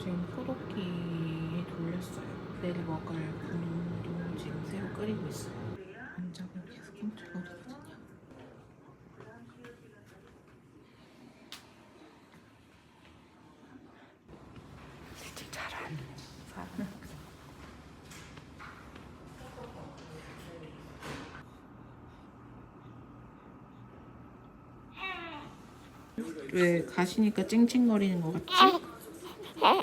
지금 포도기에 돌렸어요. 내일 먹을 분도 지금 새로 끓이고 있어요. 앉아면 계속 꿈틀거리거든요. 진짜 잘하는 사람. 왜 가시니까 찡찡거리는 것 같지? 아,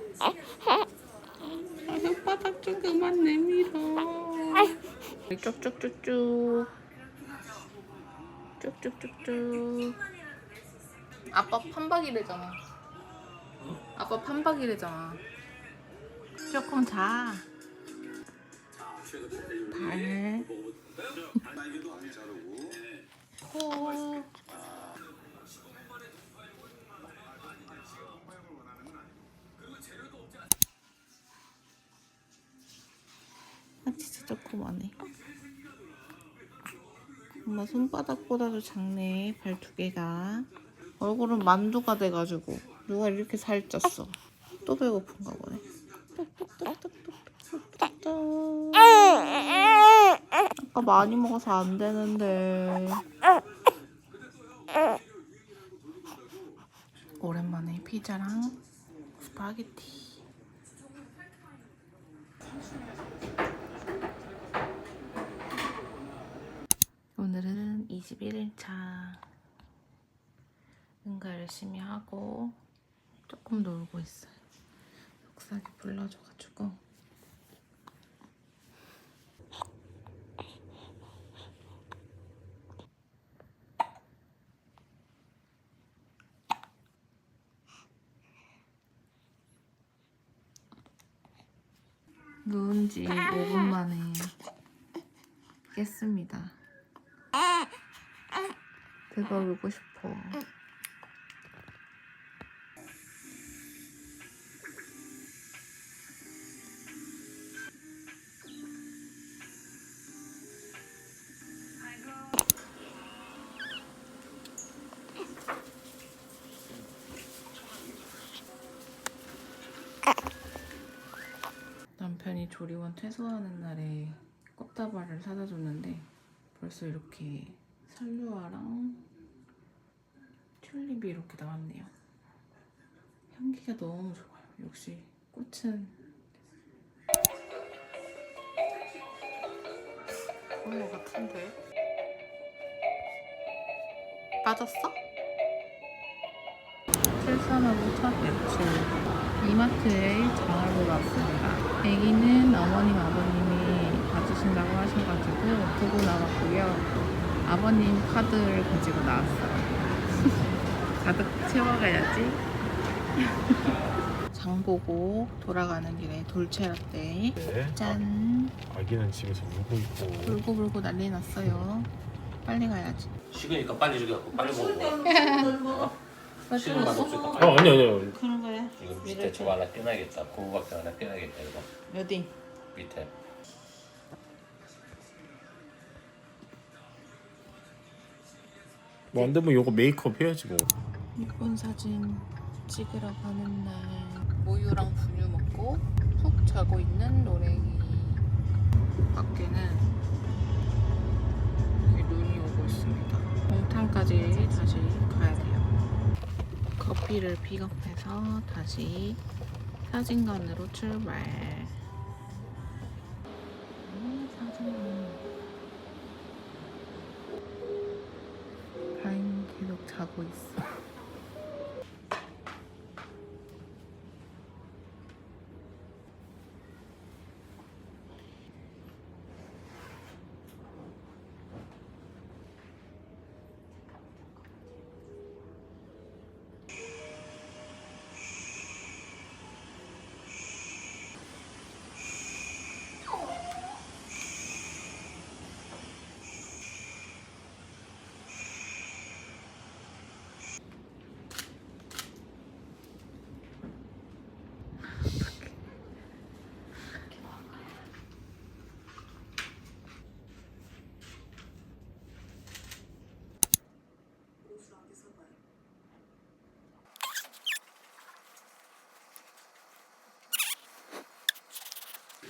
혓바닥 좀 그만 내밀어. 쭉쭉쭉쭉. 쭉쭉쭉쭉. 아빠 판박이래잖아. 아빠 판박이래잖아. 조금 자. 발. 코. 아 진짜 조그만해. 엄마 손바닥보다도 작네 발 두 개가. 얼굴은 만두가 돼가지고 누가 이렇게 살쪘어. 또 배고픈가 보네. 아까 많이 먹어서 안 되는데. 오랜만에 피자랑 스파게티. 오늘은 21일차 응가 열심히 하고 조금 놀고 있어요. 속삭이 불러줘가지고 누운 지 5분 만에 깼습니다. 그거 울고 싶어. 남편이 조리원 퇴소하는 날에 꽃다발을 사다 줬는데 벌써 이렇게 살루아랑 튤립이 이렇게 나왔네요. 향기가 너무 좋아요. 역시 꽃은 그런 것 같은데 빠졌어? 출산하고 첫 외출 이마트에 장을 보러 왔습니다. 아기는 어머님 아버님이 봐주신다고 하셔가지고 보고 나왔고요. 아버님 카드를 가지고 나왔어요. 가득 채워가야지. 장 보고 돌아가는 길에 돌체라떼 네. 짠 아기는 집에서 울고 있고 울고 불고 난리 났어요. 빨리 가야지. 식으니까 빨리 죽여갖고 빨리 먹어. 식은 맛? 없으니까 아 빨리. 아니 아니요 그런 거야? 이거 밑에 저거 하나 떼놔야겠다. 고구박대 하나 떼놔야겠다. 이거 어디? 밑에. 뭐 안 되면 이거 메이크업 해야지 뭐 이쁜 사진 찍으러 가는 날. 모유랑 분유 먹고 푹 자고 있는 노랭이. 밖에는 눈이 오고 있습니다. 공탕까지 다시 가야 돼요. 커피를 픽업해서 다시 사진관으로 출발. 음, 사진관. 다행히 계속 자고 있어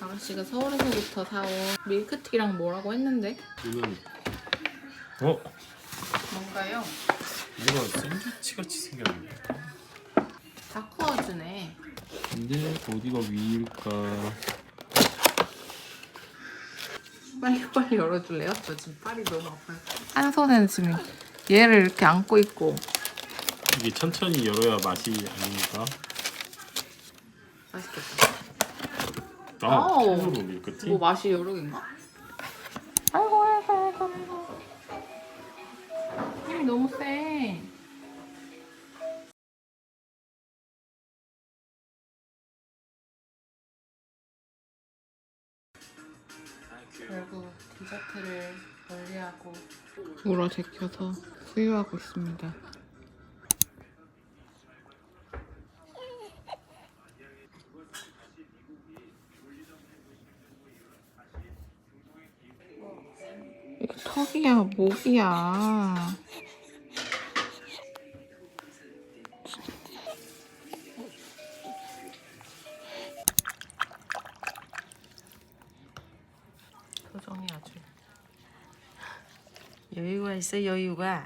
아가씨가 서울에서부터 사온 밀크티랑 뭐라고 했는데? 이거는 어? 뭔가요? 이거 샌드위치 같이 생겼는데. 다 구워주네. 근데 어디가 위일까? 빨리빨리 열어줄래요? 저 지금 팔이 너무 아파요. 한 손에는 지금 얘를 이렇게 안고 있고 이게 천천히 열어야 맛이 아닙니까? 맛있겠다. 아, 아우. 캔으로 밀크티? 뭐 맛이 여러 개인가? 아이고 아이고 아이고 아이고 힘이 너무 세. 결국 디저트를 멀리하고 물어 제껴서 수유하고 있습니다. 이게 턱이야, 목이야. 표정이 아주 여유가 있어 여유가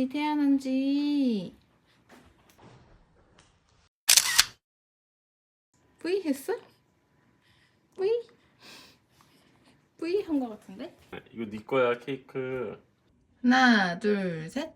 달 됐지 태어난 지 뿌이 했어? 뿌이? 뿌이 한거 같은데? 이거 네 거야 케이크. 하나 둘 셋